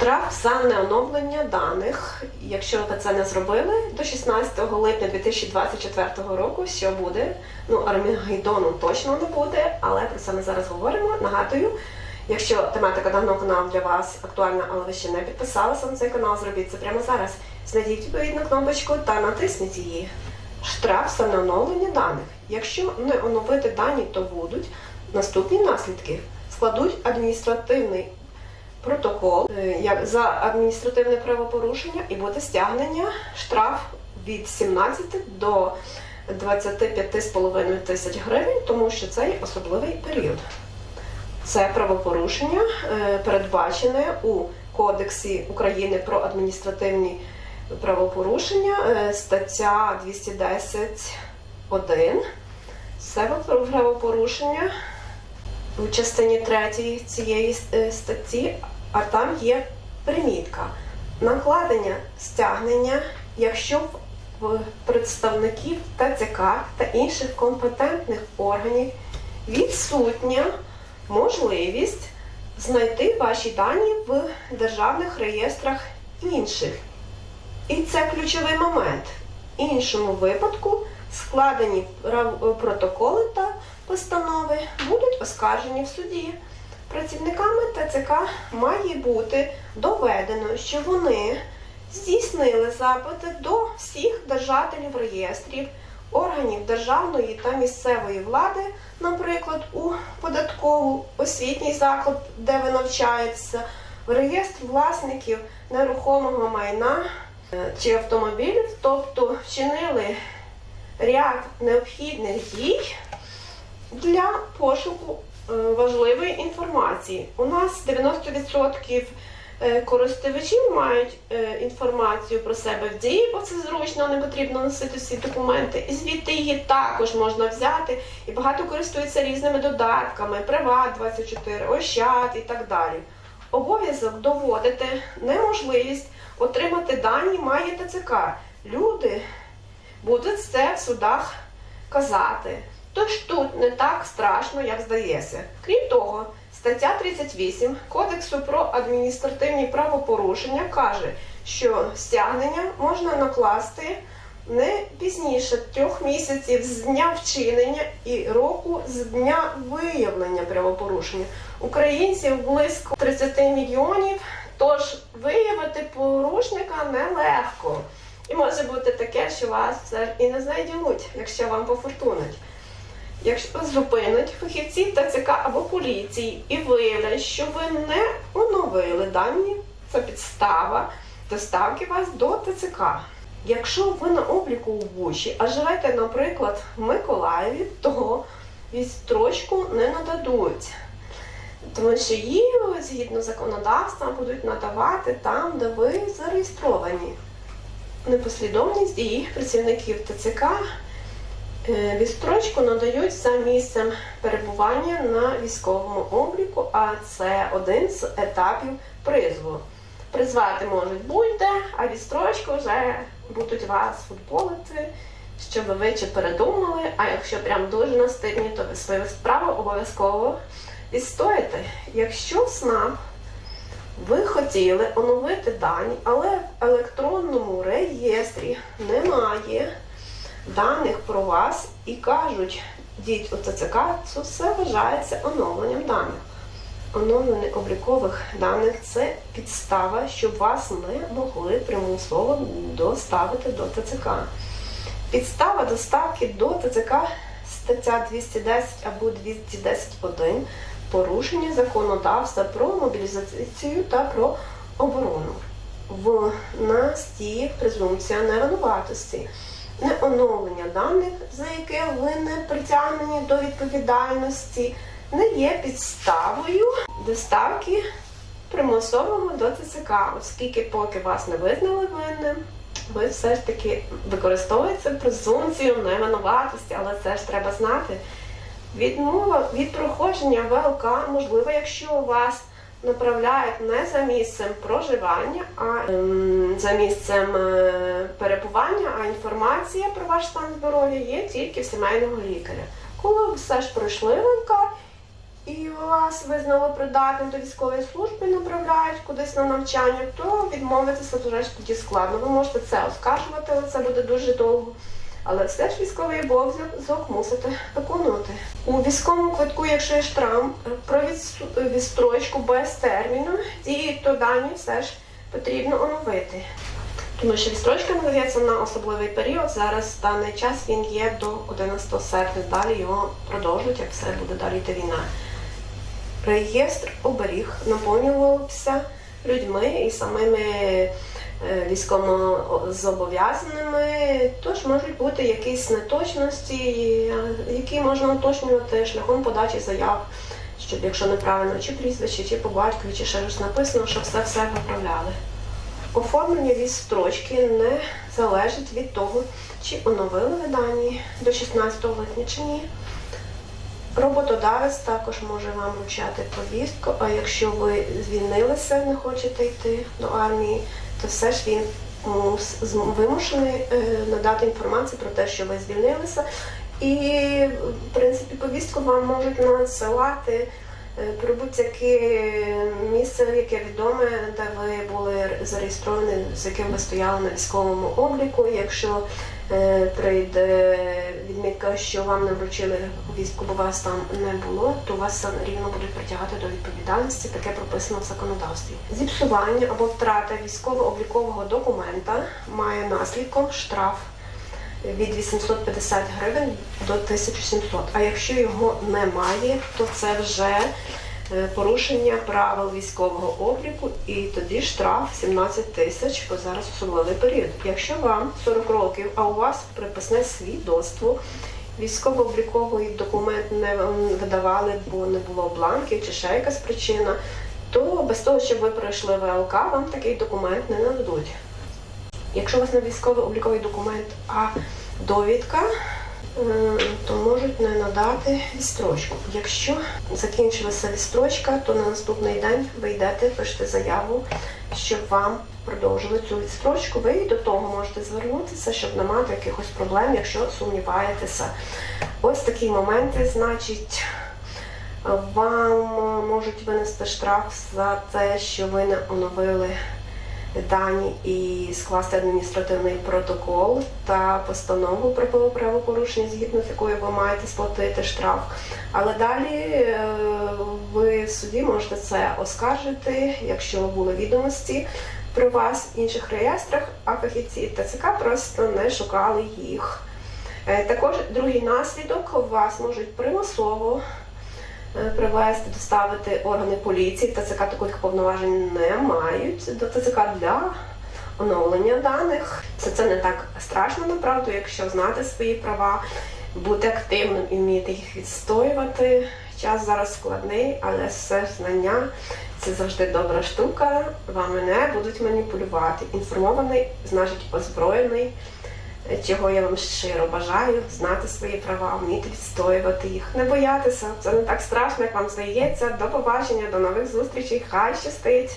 Штраф за неоновлення даних, якщо ви це не зробили до 16 липня 2024 року, що буде? Ну, Армагеддону точно не буде, але про це ми зараз говоримо. Нагадую, якщо тематика даного каналу для вас актуальна, але ви ще не підписалися на цей канал, зробіть це прямо зараз. Знайдіть відповідну кнопочку та натисніть її. Штраф за неоновлення даних. Якщо не оновити дані, то будуть наступні наслідки. Складуть адміністративний протокол е, як за адміністративне правопорушення і буде стягнення штраф від 17 до 25,5 тисяч гривень, тому що це є особливий період. Це правопорушення е, передбачене у Кодексі України про адміністративні правопорушення, е, стаття 210.1. Це правопорушення у частині 3 цієї статті, а там є примітка. Накладення стягнення, якщо в представників ТЦК та інших компетентних органів відсутня можливість знайти ваші дані в державних реєстрах інших. І це ключовий момент. В іншому випадку складені протоколи та постанови будуть оскаржені в суді. Працівниками ТЦК має бути доведено, що вони здійснили запити до всіх держателів реєстрів, органів державної та місцевої влади, наприклад, у податкову освітній заклад, де ви навчаєтеся, в реєстр власників нерухомого майна е, чи автомобілів, тобто вчинили ряд необхідних дій для пошуку важливої інформації. У нас 90% е, користувачів мають е, інформацію про себе в дії, бо це зручно, не потрібно носити всі документи. І звідти її також можна взяти. І багато користуються різними додатками, Приват24, Ощад і так далі. Обов'язок доводити неможливість отримати дані має ТЦК. Люди будуть це в судах казати. Тож тут не так страшно, як здається. Крім того, стаття 38 Кодексу про адміністративні правопорушення каже, що стягнення можна накласти не пізніше трьох місяців з дня вчинення і року з дня виявлення правопорушення. Українців близько 30 мільйонів, тож виявити порушника нелегко. І може бути таке, що вас все і не знайдуть, якщо вам пофортунить. Якщо вас зупинять фахівці ТЦК або поліції і виявлять, що ви не оновили дані, це підстава доставки вас до ТЦК. Якщо ви на обліку у Бучі, а живете, наприклад, в Миколаєві, то відстрочку не нададуть. Тому що її згідно законодавства будуть надавати там, де ви зареєстровані. Непослідовність дій працівників ТЦК відстрочку надають за місцем перебування на військовому обліку, а це один з етапів призву. Призвати можуть будь-де, а відстрочку вже будуть вас футболити, щоб ви чи передумали, а якщо прям дуже настидні, то ви свою справу обов'язково відстоїте. Якщо СНАП ви хотіли оновити дані, але в електронному реєстрі немає даних про вас і кажуть, йдіть у ТЦК, це все вважається оновленням даних. Оновлення облікових даних це підстава, щоб вас не могли примусово доставити до ТЦК. Підстава доставки до ТЦК стаття 210 або 210.1 порушення законодавства про мобілізацію та про оборону. В нас діє презумпція невинуватості, не оновлення даних, за яке ви не притягнені до відповідальності, не є підставою доставки примусового до ТЦК, оскільки поки вас не визнали винним, ви все ж таки використовуєте презумпцію невинуватості, але це ж треба знати. Відмова від проходження ВЛК можливо, якщо у вас направляють не за місцем проживання, а ем, за місцем е, перебування, а інформація про ваш стан здоров'я є тільки в сімейного лікаря. Коли все ж пройшли ВЛК і вас визнали придатним до військової служби, направляють кудись на навчання, то відмовитися ж тоді складно. Ви можете це оскаржувати, але це буде дуже довго. Але все ж військовий обов'язок мусите виконувати. У військовому квитку, якщо є штраф про відс- відстрочку без терміну, ті то дані все ж потрібно оновити. Тому що відстрочка надається на особливий період. Зараз в даний час він є до 11 серпня. Далі його продовжують, як все буде далі йти війна. Реєстр оберіг наповнювався людьми і самими е, військовозобов'язаними, тож можуть бути якісь неточності, які можна уточнювати шляхом подачі заяв, щоб якщо неправильно чи прізвище, чи по батькові, чи ще щось написано, щоб все все виправляли. Оформлення відстрочки не залежить від того, чи оновили ви дані до 16 липня чи ні. Роботодавець також може вам вручати повістку, а якщо ви звільнилися, не хочете йти до армії, то все ж він вимушений е, надати інформацію про те, що ви звільнилися. І, в принципі, повістку вам можуть надсилати е, про будь-яке місце, яке відоме, де ви були зареєстровані, з яким ви стояли на військовому обліку. Якщо прийде відмітка, що вам не вручили повістку, бо вас там не було, то вас рівно будуть притягати до відповідальності. Таке прописано в законодавстві. Зіпсування або втрата військово-облікового документа має наслідком штраф від 850 гривень до 1700. А якщо його немає, то це вже е, порушення правил військового обліку і тоді штраф 17 тисяч, бо зараз особливий період. Якщо вам 40 років, а у вас приписне свідоцтво, військово-обліковий документ не видавали, бо не було бланків чи ще якась причина, то без того, щоб ви пройшли ВЛК, вам такий документ не нададуть. Якщо у вас не військовий обліковий документ, а довідка, е, то можуть не надати відстрочку. Якщо закінчилася відстрочка, то на наступний день ви йдете, пишете заяву, щоб вам продовжили цю відстрочку. Ви і до того можете звернутися, щоб не мати якихось проблем, якщо сумніваєтеся. Ось такі моменти, значить. Вам можуть винести штраф за те, що ви не оновили дані і скласти адміністративний протокол та постанову про правопорушення, згідно з якою ви маєте сплатити штраф. Але далі е, ви в суді можете це оскаржити, якщо були відомості про вас в інших реєстрах, а фахівці ТЦК просто не шукали їх. Е, Також другий наслідок вас можуть примусово привезти, доставити органи поліції. ТЦК таких повноважень не мають до ТЦК для оновлення даних. Це, це не так страшно, направду, якщо знати свої права, бути активним і вміти їх відстоювати. Час зараз складний, але все знання це завжди добра штука. Вами не будуть маніпулювати. Інформований, значить озброєний чого я вам щиро бажаю, знати свої права, вміти відстоювати їх, не боятися. Це не так страшно, як вам здається. До побачення, до нових зустрічей. Хай щастить!